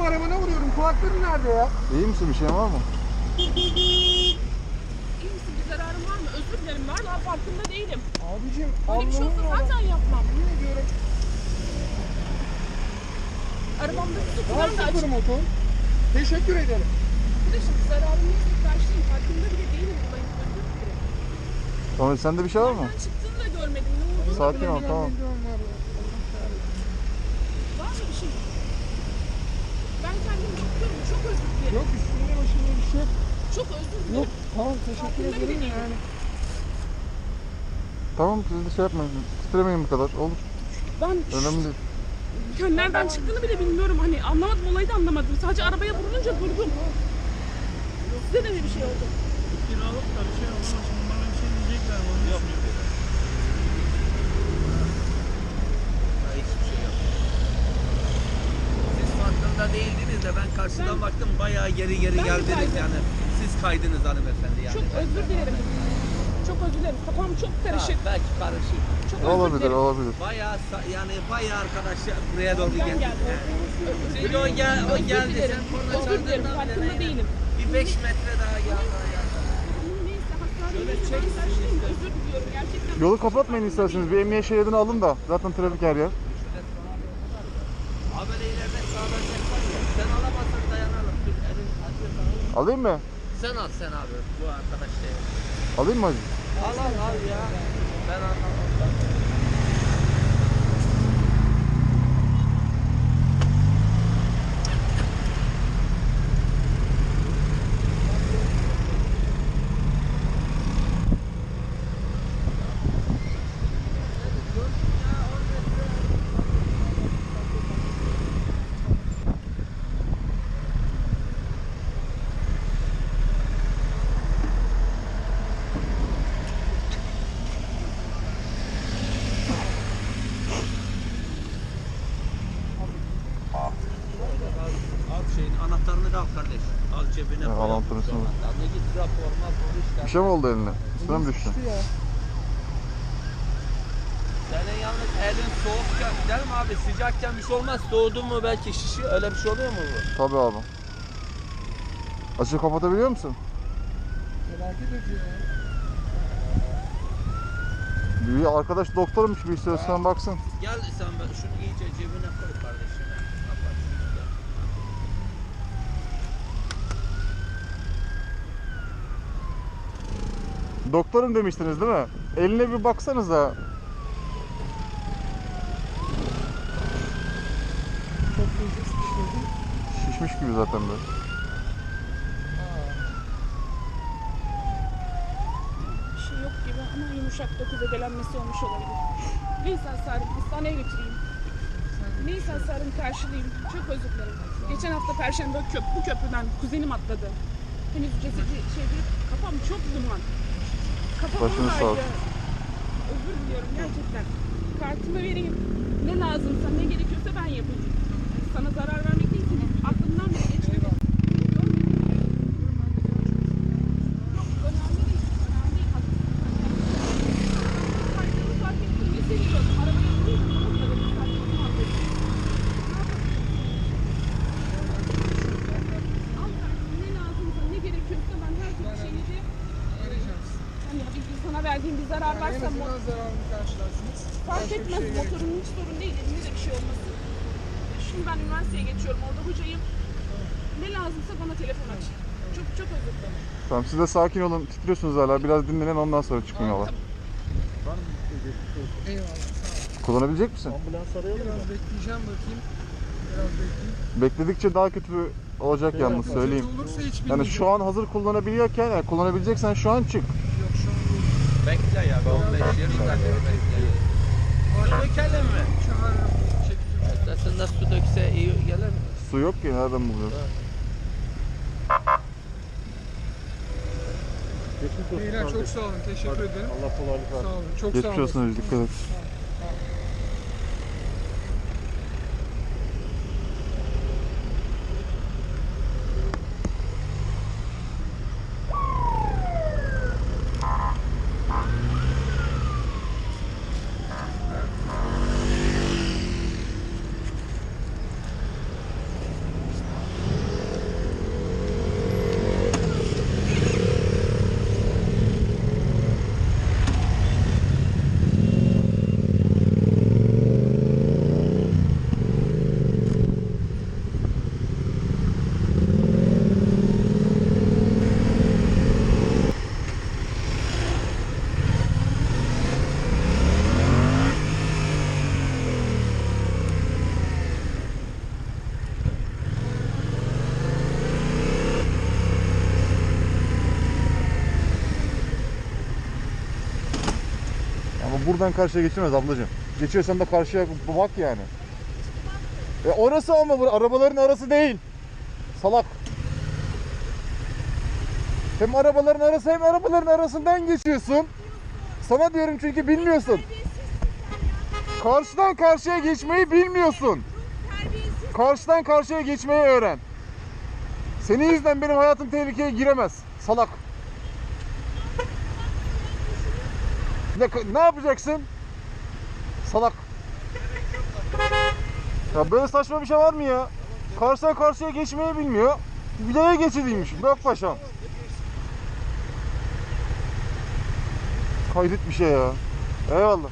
nerede ya? İyi misin? Bir şeyin var mı? İyi misin? Bir zararın var mı? Özür dilerim. Valla farkında değilim. Abicim Böyle bir şey olsa Allah'ım zaten yapmam. Yemin ediyorum. Arabamda Var tutulan da sıfır açık. motor. Teşekkür ederim. Arkadaşım zararın neyse karşıyım. Farkında bile değilim olayın. Özür dilerim. Tamam sende bir şey var mı? Nereden çıktığını da görmedim. Ne oldu? Sakin ol tamam. Var mı bir şey? Ben kendim bakıyorum. Çok özür dilerim. Yok üstünde başında bir şey yok. Çok özür dilerim. Yok tamam teşekkür Farkında bile ederim değilim. yani. Tamam siz de şey yapmayın. Titremeyin bu kadar. Olur. Ben Önemli değil. Ya nereden çıktığını bile bilmiyorum. Hani anlamadım olayı da anlamadım. Sadece arabaya vurulunca durdum. Size de mi bir şey oldu? Kiralık da bir şey olmaz. Şimdi bana bir şey diyecekler mi? Onu düşünüyorum. Hiçbir şey yok. Siz farkında değildiniz de ben karşıdan Ben- baktım bayağı geri geri Ben geldiniz kaydım? yani. Siz kaydınız hanımefendi yani. Çok özür dilerim. Çok özür dilerim. Kafam çok Ha, karışık. belki karışık. Çok özür Olabilir dilerim. olabilir. Bayağı sa- yani bayağı arkadaşlar buraya doğru geldi. geldim. Şimdi o, gel, o Özür geldi dilerim. sen korna Özür dilerim. Farkında değilim. bir 5 metre daha gel. Neyse hastaneye Şöyle ben çek. karşıyım. Özür diliyorum. Gerçekten. Yolu kapatmayın isterseniz. Bir emniyet şeridini alın da. Zaten trafik her yer. Abi böyle ileride sağdan çeksen ya. Sen alamazsan dayanalım. Dur, elin acıyor Alayım mı? Sen al sen abi bu arkadaş şey. Alayım mı hacı? Al al al ya. Ben anlamam. Al şeyin anahtarını da al kardeş. Al cebine Ha, koy. sana. anahtarını git rapor mapor işte. Bir şey mi oldu eline? Üstüne mi düştü? Ya. Senin yalnız elin soğukken değil mi abi? Sıcakken bir şey olmaz. Soğudu mu belki şişi öyle bir şey oluyor mu bu? Tabii abi. Açığı kapatabiliyor musun? Felaket ediyor ya. Bir arkadaş doktormuş bir istiyorsan baksın. Gel sen ben şunu iyice cebine koy kardeşim. Kapat şunu da. Doktorum demiştiniz değil mi? Eline bir baksanıza. Çok hızlı sıkıştırdım. Şişmiş gibi zaten böyle. Bir şey yok gibi ama yumuşak dokuz edelenmesi olmuş olabilir. Neyse hasarım. Hastaneye götüreyim. Neyse hasarım karşılayayım. Çok özür. Geçen hafta Perşembe köp, bu köprüden kuzenim atladı. Henüz cesedi şey değil. Kafam çok duman. Başınız sağ olsun. Özür diliyorum gerçekten. Kartımı vereyim. Ne lazımsa ne gerekiyorsa ben yapayım. Sana zarar vermek değil ki. Aklımdan bile geçmedi. Yok önemli değil. Önemli değil. Kaydını fark ettim. Ne seviyorum. Arabaya bineyim. Unutma beni. Kaydını affet. Al kartını. Ne lazımsa ne gerekiyorsa ben her türlü şeyleri Arayacağım sizi. Hani bir sana verdiğim bir zarar En varsa karşılarsınız. fark etmez şey motorun hiç sorun değil. Elimde de bir şey olmasın. Şimdi ben üniversiteye geçiyorum. Orada hocayım. Ne lazımsa bana telefon aç. Çok çok özür dilerim. Tamam siz de sakin olun. Titriyorsunuz hala. Biraz dinlenin ondan sonra çıkın yola. Eyvallah sağ Kullanabilecek misin? ol. Biraz bekleyeceğim bakayım. Biraz bekleyeyim. Bekledikçe daha kötü olacak yalnız söyleyeyim. Kötü olursa hiç Yani bilmeyeceğim. şu an hazır kullanabiliyorken, yani kullanabileceksen şu an çık. Yok şu an değil. Bekle ya. Ben 15 20 dakika bekle. Dökelim mi? Çağırırım. Aslında su dökse iyi gelir mi? Su yok ki nereden buluyorsun? Beyler çok sağ olun. Teşekkür ederim. Allah kolaylık Sağ olun. Çok sağ Geçmiş olun. olsun Özgür, dikkat et. Buradan karşıya geçilmez ablacığım. Geçiyorsan da karşıya bak yani. E orası ama bu arabaların arası değil. Salak. Hem arabaların arası hem arabaların arasından geçiyorsun. Sana diyorum çünkü bilmiyorsun. Karşıdan karşıya geçmeyi bilmiyorsun. Karşıdan karşıya geçmeyi öğren. Senin yüzünden benim hayatım tehlikeye giremez. Salak. Ne, ne yapacaksın? Salak. Ya böyle saçma bir şey var mı ya? Karşıdan karşıya geçmeyi bilmiyor. Bileğe geçiliymiş. Bak paşam. Kaydet bir şey ya. Eyvallah.